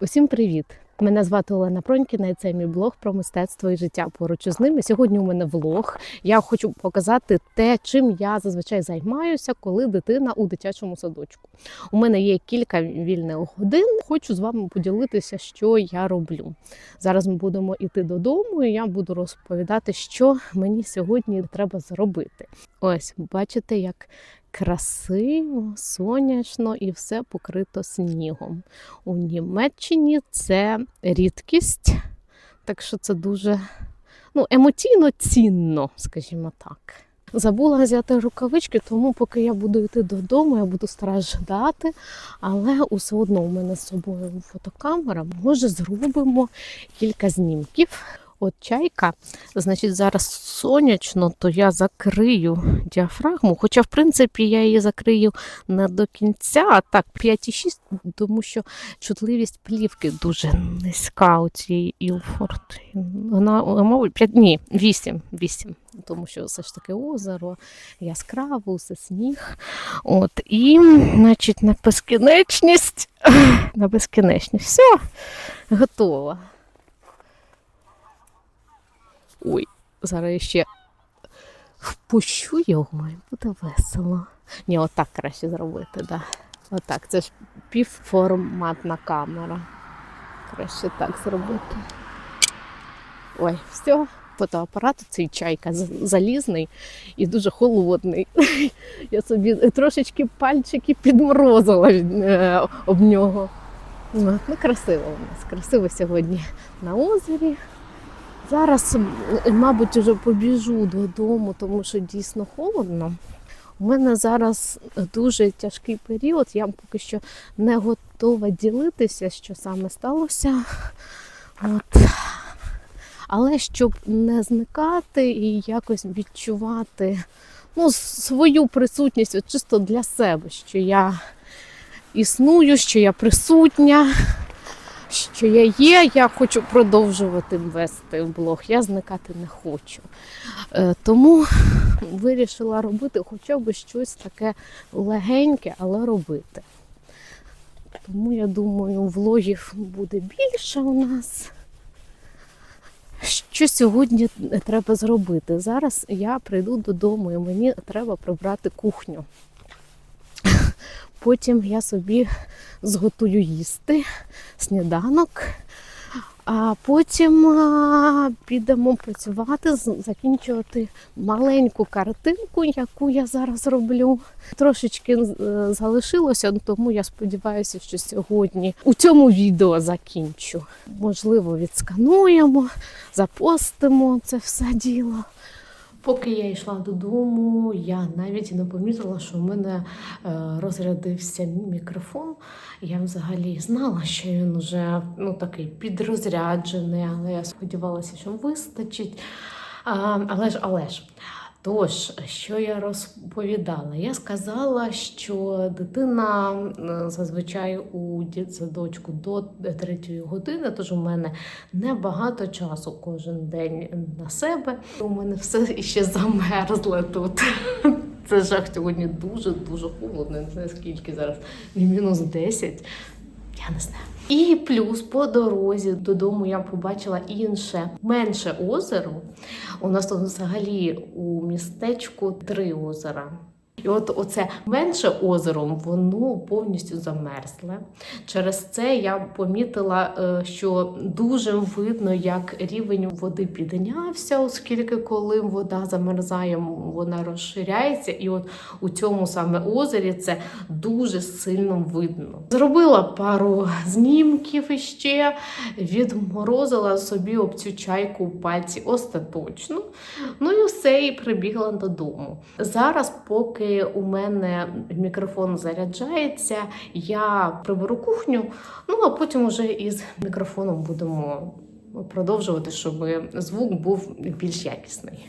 Усім привіт! Мене звати Олена Пронькіна, і це мій блог про мистецтво і життя поруч із ними. Сьогодні у мене влог. Я хочу показати те, чим я зазвичай займаюся, коли дитина у дитячому садочку. У мене є кілька вільних годин. Хочу з вами поділитися, що я роблю. Зараз ми будемо йти додому, і я буду розповідати, що мені сьогодні треба зробити. Ось, бачите, як красиво, сонячно і все покрито снігом. У Німеччині це рідкість, так що це дуже ну, емоційно цінно, скажімо так. Забула взяти рукавички, тому поки я буду йти додому, я буду страждати, але усе одно у мене з собою фотокамера. Може, зробимо кілька знімків. От чайка, значить, зараз сонячно, то я закрию діафрагму. Хоча, в принципі, я її закрию не до кінця, а так 5,6, тому що чутливість плівки дуже низька у цієї Ilford. Вона, мабуть, 5, ні, 8, 8, тому що все ж таки озеро, яскраво, усе сніг. От, і, значить, на безкінечність, на безкінечність, все, готово. Ой, зараз я ще впущу його і буде весело. Ні, отак краще зробити, да. Отак. Це ж півформатна камера. Краще так зробити. Ой, все. Фотоапарат цей чайка залізний і дуже холодний. Я собі трошечки пальчики підморозила е, об нього. Ну, красиво у нас. Красиво сьогодні на озері. Зараз, мабуть, вже побіжу додому, тому що дійсно холодно. У мене зараз дуже тяжкий період. Я поки що не готова ділитися, що саме сталося. От. Але щоб не зникати і якось відчувати ну, свою присутність от чисто для себе, що я існую, що я присутня що я є, я хочу продовжувати вести блог. Я зникати не хочу. Е, Тому вирішила робити хоча б щось таке легеньке, але робити. Тому я думаю, влогів буде більше у нас. Що сьогодні треба зробити? Зараз я прийду додому і мені треба прибрати кухню. Потім я собі зготую їсти сніданок, а потім підемо працювати, закінчувати маленьку картинку, яку я зараз роблю. Трошечки е, залишилося, тому я сподіваюся, що сьогодні у цьому відео закінчу. Можливо, відскануємо, запостимо це все діло. Поки я йшла додому, я навіть не помітила, що в мене е, розрядився мікрофон. Я взагалі знала, що він вже ну, такий підрозряджений, але я сподівалася, що вистачить. Але ж, але ж. Тож, що я розповідала? Я сказала, що дитина е, зазвичай у дитсадочку до третьої години, тож у мене небагато часу кожен день на себе. У мене все ще замерзло тут. Це жах сьогодні дуже дуже холодно. Не знаю скільки зараз. Мінус 10. Я не знаю. І плюс по дорозі додому я побачила інше менше озеро. У нас тут взагалі у містечку три озера. І от оце менше озером, воно повністю замерзле. Через це я помітила, е, що дуже видно, як рівень води піднявся, оскільки коли вода замерзає, вона розширяється. І от у цьому саме озері це дуже сильно видно. Зробила пару знімків іще, відморозила собі об цю чайку у пальці остаточно. Ну і все, і прибігла додому. Зараз, поки у мене мікрофон заряджається, я приберу кухню, ну а потім уже із мікрофоном будемо продовжувати, щоб звук був більш якісний.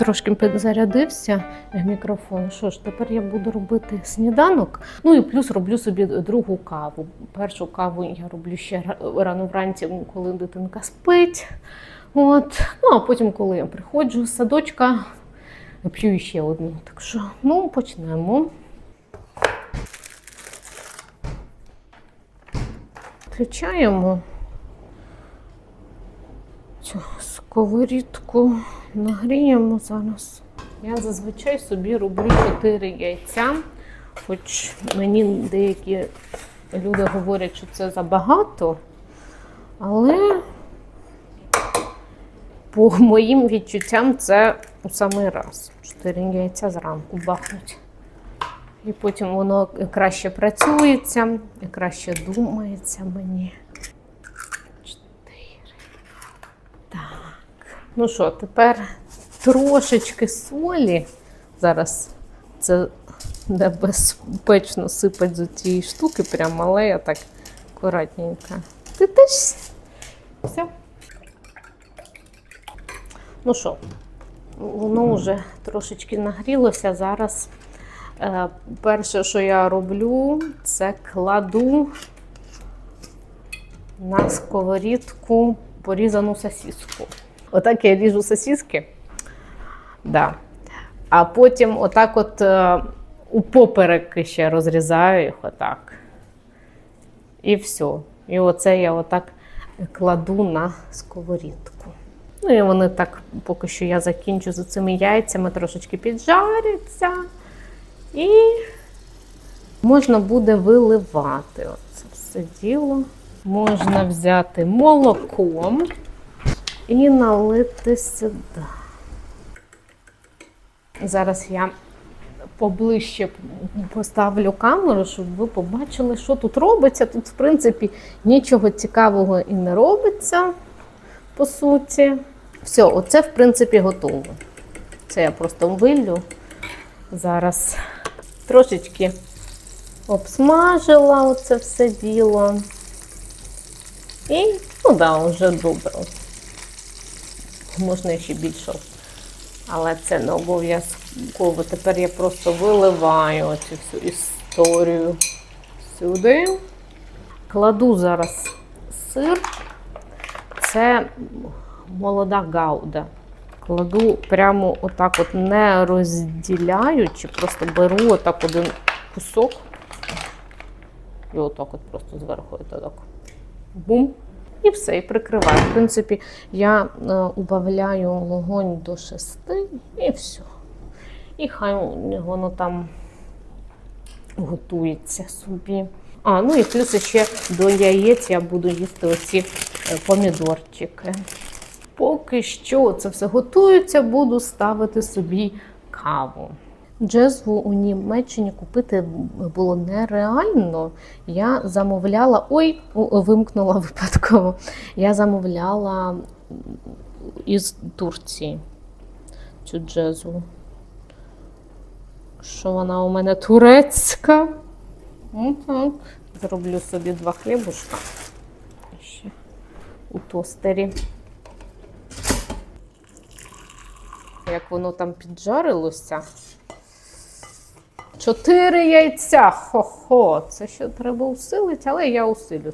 Трошки підзарядився мікрофон. Що ж, тепер я буду робити сніданок. Ну і плюс роблю собі другу каву. Першу каву я роблю ще рано вранці, коли дитинка спить. От. Ну а потім, коли я приходжу з садочка, п'ю ще одну. Так що, ну, почнемо. Включаємо цю сковорідку, нагріємо зараз. Я зазвичай собі роблю 4 яйця, хоч мені деякі люди говорять, що це забагато, але по моїм відчуттям це у самий раз. 4 яйця зранку бахнуть. І потім воно краще працюється краще думається мені. Чотири. Так. Ну що, тепер трошечки солі. Зараз це небезпечно сипать з цієї штуки, прямо, але я так акуратненько. Ти теж все. Ну що, воно вже трошечки нагрілося. Зараз е, перше, що я роблю, це кладу на сковорідку порізану сосиску. Отак я ріжу сосиски. Да. А потім отак от е, у поперек ще розрізаю їх отак. І все. І оце я отак кладу на сковорідку. Ну і вони так, поки що я закінчу з цими яйцями, трошечки піджаряться. І можна буде виливати оце все діло. Можна взяти молоком і налити сюди. Зараз я поближче поставлю камеру, щоб ви побачили, що тут робиться. Тут, в принципі, нічого цікавого і не робиться, по суті. Все, оце, в принципі, готово. Це я просто виллю. Зараз трошечки обсмажила оце все діло. І, ну да, вже добре. Можна ще більше. Але це не обов'язково. Тепер я просто виливаю цю всю історію сюди. Кладу зараз сир. Це молода гауда. Кладу прямо отак, от не розділяючи, просто беру отак один кусок. І отак от просто зверху. Бум. І все, і прикриваю. В принципі, я е, убавляю вогонь до 6 і все. І хай воно там готується собі. А, ну і плюс ще до яєць я буду їсти оці е, помідорчики. Поки що це все готується, буду ставити собі каву. Джезву у Німеччині купити було нереально. Я замовляла. Ой, вимкнула випадково. Я замовляла із Турції цю джезву. Що вона у мене турецька? Ну так. Зроблю собі два хлібушка. Ще у тостері. Як воно там піджарилося. Чотири яйця. Хо-хо. Це ще треба усилити, але я усилю.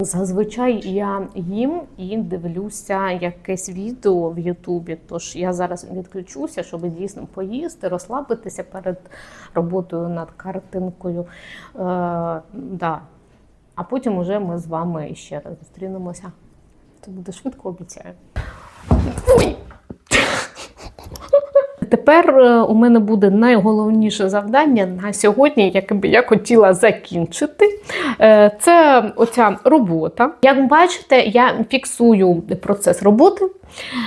Зазвичай я їм і дивлюся якесь відео в Ютубі. Тож я зараз відключуся, щоб дійсно поїсти, розслабитися перед роботою над картинкою. Е, да. А потім уже ми з вами ще раз зустрінемося. Це буде швидко, обіцяю. Ой! Тепер е, у мене буде найголовніше завдання на сьогодні, яке би я хотіла закінчити. Е, Це оця робота. Як бачите, я фіксую процес роботи.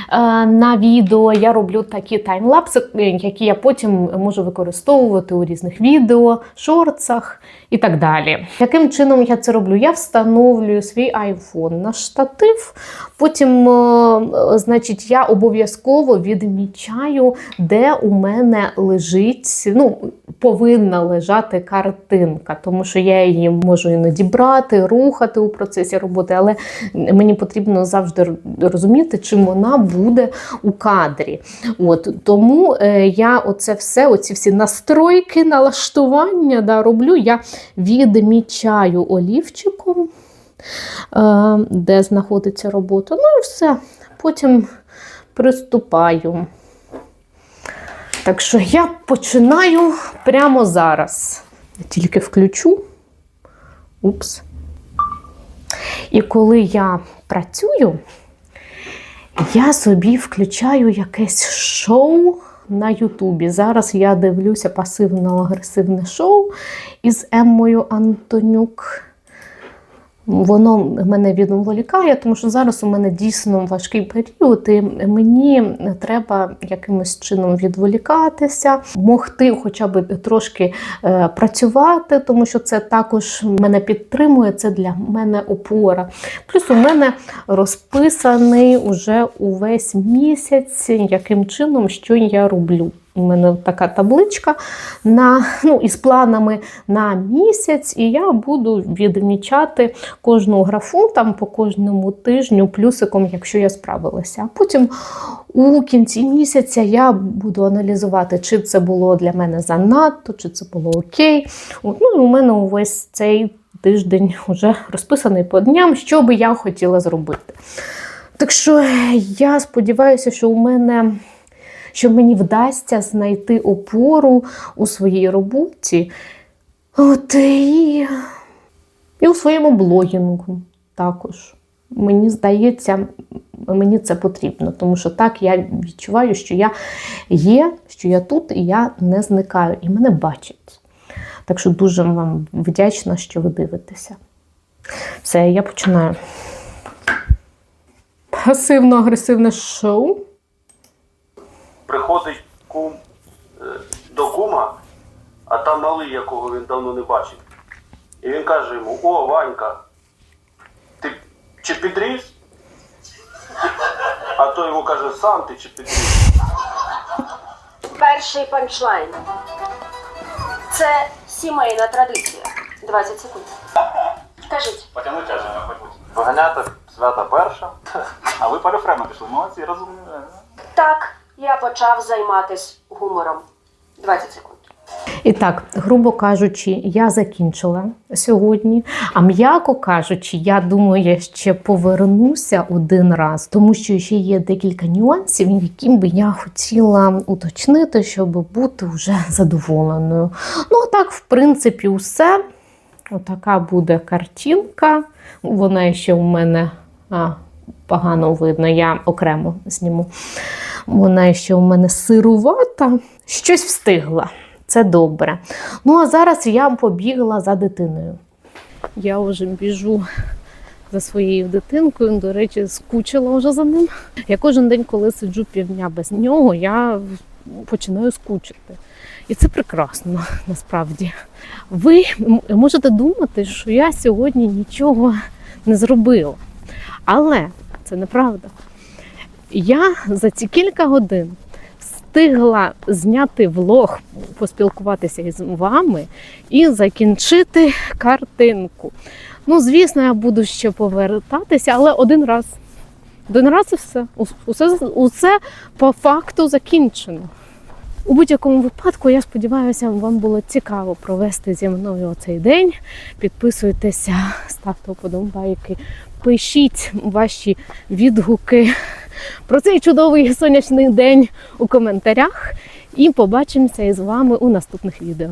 Е, На відео я роблю такі таймлапси, е, які я потім можу використовувати у різних відео, шорцах і так далі. Яким чином я це роблю? Я встановлюю свій iPhone на штатив. Потім, е, значить, я обов'язково відмічаю, де у мене лежить, ну, повинна лежати картинка, тому що я її можу іноді брати, рухати у процесі роботи, але мені потрібно завжди розуміти, чим вона буде у кадрі. От, тому е, я оце все, оці всі настройки, налаштування да, роблю. Я відмічаю олівчиком, е, де знаходиться робота. Ну і все. Потім приступаю. Так що я починаю прямо зараз. Я тільки включу. Упс. І коли я працюю, я собі включаю якесь шоу на Ютубі. Зараз я дивлюся пасивно-агресивне шоу із Еммою Антонюк. Воно мене відволікає, тому що зараз у мене дійсно важкий період, і мені треба якимось чином відволікатися, могти хоча б трошки е, працювати, тому що це також мене підтримує, це для мене опора. Плюс у мене розписаний уже увесь місяць, яким чином, що я роблю. У мене така табличка на, ну, із планами на місяць, і я буду відмічати кожну графу там по кожному тижню плюсиком, якщо я справилася. А потім у кінці місяця я буду аналізувати, чи це було для мене занадто, чи це було окей. Ну, у мене увесь цей тиждень вже розписаний по дням, що би я хотіла зробити. Так що я сподіваюся, що у мене що мені вдасться знайти опору у своїй роботі. От, і, і у своєму блогінгу також. Мені здається, мені це потрібно, тому що так я відчуваю, що я є, що я тут і я не зникаю, і мене бачать. Так що дуже вам вдячна, що ви дивитеся. Все, я починаю. Пасивно-агресивне шоу. Приходить кум е, до кума, а там малий, якого він давно не бачив. І він каже йому: О, Ванька, ти чи підріс? А той йому каже, сам ти чи підріс? Перший панчлайн. Це сімейна традиція. 20 секунд. Кажіть, Потягнуть тяження, мабуть. Виганяти свята перша. А ви по пішли. Молодці, розумні. так, я почав займатися гумором. 20 секунд. І так, грубо кажучи, я закінчила сьогодні. А м'яко кажучи, я думаю, я ще повернуся один раз, тому що ще є декілька нюансів, яким би я хотіла уточнити, щоб бути вже задоволеною. Ну, так, в принципі, усе. Отака буде картинка. Вона ще у мене а, погано видно, я окремо зніму. Вона ще у мене сирувата. Щось встигла. Це добре. Ну, а зараз я побігла за дитиною. Я вже біжу за своєю дитинкою. До речі, скучила вже за ним. Я кожен день, коли сиджу півдня без нього, я починаю скучити. І це прекрасно насправді. Ви можете думати, що я сьогодні нічого не зробила. Але це неправда. Я за ці кілька годин встигла зняти влог, поспілкуватися із вами і закінчити картинку. Ну, звісно, я буду ще повертатися, але один раз. Один раз і все. Усе, усе по факту закінчено. У будь-якому випадку, я сподіваюся, вам було цікаво провести зі мною цей день. Підписуйтеся, ставте вподобайки, пишіть ваші відгуки про цей чудовий сонячний день у коментарях. І побачимося із вами у наступних відео.